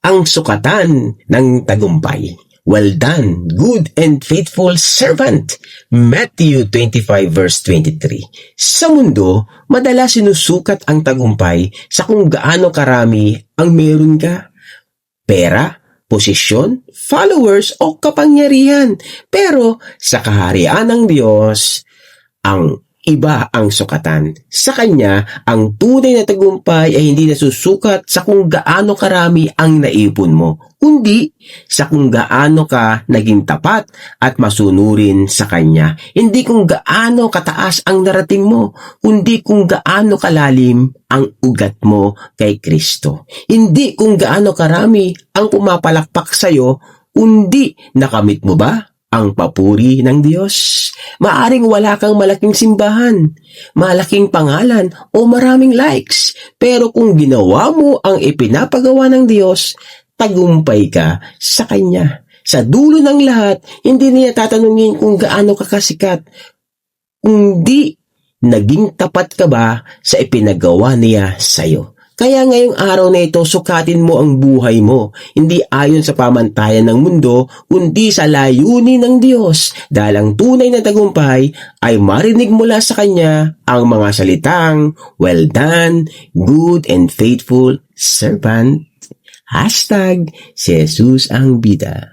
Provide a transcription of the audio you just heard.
ang sukatan ng tagumpay. Well done, good and faithful servant. Matthew 25 verse 23. Sa mundo, madalas sinusukat ang tagumpay sa kung gaano karami ang meron ka. Pera, posisyon, followers o kapangyarihan. Pero sa kaharian ng Diyos, ang iba ang sukatan. Sa Kanya, ang tunay na tagumpay ay hindi nasusukat sa kung gaano karami ang naipon mo, kundi sa kung gaano ka naging tapat at masunurin sa Kanya. Hindi kung gaano kataas ang narating mo, kundi kung gaano kalalim ang ugat mo kay Kristo. Hindi kung gaano karami ang pumapalakpak sa'yo, kundi nakamit mo ba ang papuri ng Diyos? Maaring wala kang malaking simbahan, malaking pangalan o maraming likes. Pero kung ginawa mo ang ipinapagawa ng Diyos, tagumpay ka sa Kanya. Sa dulo ng lahat, hindi niya tatanungin kung gaano ka kasikat, kundi naging tapat ka ba sa ipinagawa niya sa'yo. Kaya ngayong araw na ito, sukatin mo ang buhay mo, hindi ayon sa pamantayan ng mundo, kundi sa layunin ng Diyos. Dahil ang tunay na tagumpay ay marinig mula sa Kanya ang mga salitang, Well done, good and faithful servant. Hashtag, si Jesus ang bida.